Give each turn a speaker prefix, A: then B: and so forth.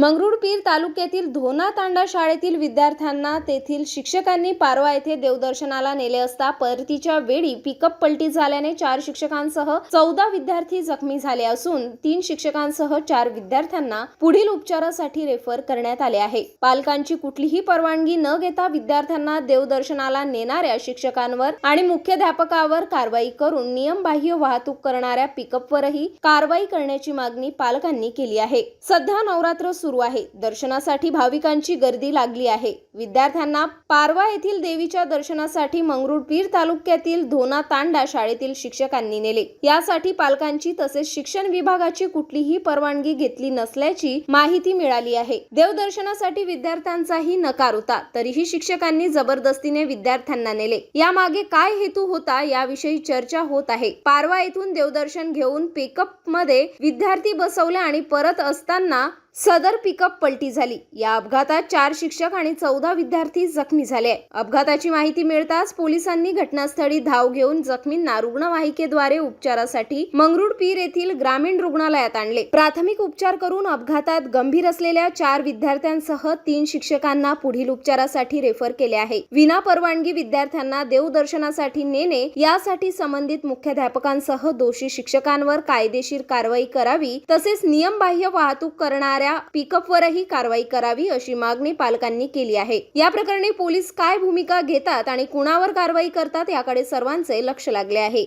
A: मंगरुळपीर तालुक्यातील धोना तांडा शाळेतील विद्यार्थ्यांना तेथील शिक्षकांनी पारवा येथे देवदर्शनाला नेले असता परतीच्या वेळी पिकअप पलटी झाल्याने चार शिक्षकांसह चौदा विद्यार्थी जखमी झाले असून तीन शिक्षकांसह चार विद्यार्थ्यांना पुढील उपचारासाठी रेफर करण्यात आले आहे. पालकांची कुठलीही परवानगी न घेता विद्यार्थ्यांना देवदर्शनाला नेणाऱ्या शिक्षकांवर आणि मुख्याध्यापकावर कारवाई करून नियमबाह्य वाहतूक करणाऱ्या पिकअपवरही कारवाई करण्याची मागणी पालकांनी केली आहे. सध्या नवरात्र सुरू आहे. दर्शनासाठी भाविकांची गर्दी लागली आहे. विद्यार्थ्यांना पारवा येथील देवीच्या दर्शनासाठी मंगरुळपीर तालुक्यातील धोना तांडा शाळेतील शिक्षकांनी नेले. यासाठी पालकांची तसेच शिक्षण विभागाची कुठलीही परवानगी घेतली नसल्याची माहिती मिळाली आहे. देवदर्शनासाठी विद्यार्थ्यांचाही नकार होता. तरीही शिक्षकांनी जबरदस्तीने विद्यार्थ्यांना नेले. यामागे काय हेतू होता याविषयी चर्चा होत आहे. पारवा येथून देवदर्शन घेऊन पिकअपमध्ये विद्यार्थी बसवले आणि परत असताना सदर पिकअप पलटी झाली. या अपघातात चार शिक्षक आणि चौदा विद्यार्थी जखमी झाले. अपघाताची माहिती मिळताच पोलिसांनी घटनास्थळी धाव घेऊन जखमींना रुग्णवाहिकेद्वारे उपचारासाठी मंगरुळपीर येथील ग्रामीण रुग्णालयात आणले. प्राथमिक उपचार करून अपघातात गंभीर असलेल्या चार विद्यार्थ्यांसह तीन शिक्षकांना पुढील उपचारासाठी रेफर केले आहे. विना परवानगी विद्यार्थ्यांना देवदर्शनासाठी नेणे यासाठी संबंधित मुख्याध्यापकांसह दोषी शिक्षकांवर कायदेशीर कारवाई करावी तसेच नियमबाह्य वाहतूक करणार करणाऱ्या पिकअपवरही कारवाई करावी अशी मागणी पालकांनी केली आहे. या प्रकरणी पोलीस काय भूमिका घेतात आणि कुणावर कारवाई करतात याकडे सर्वांचे लक्ष लागले आहे.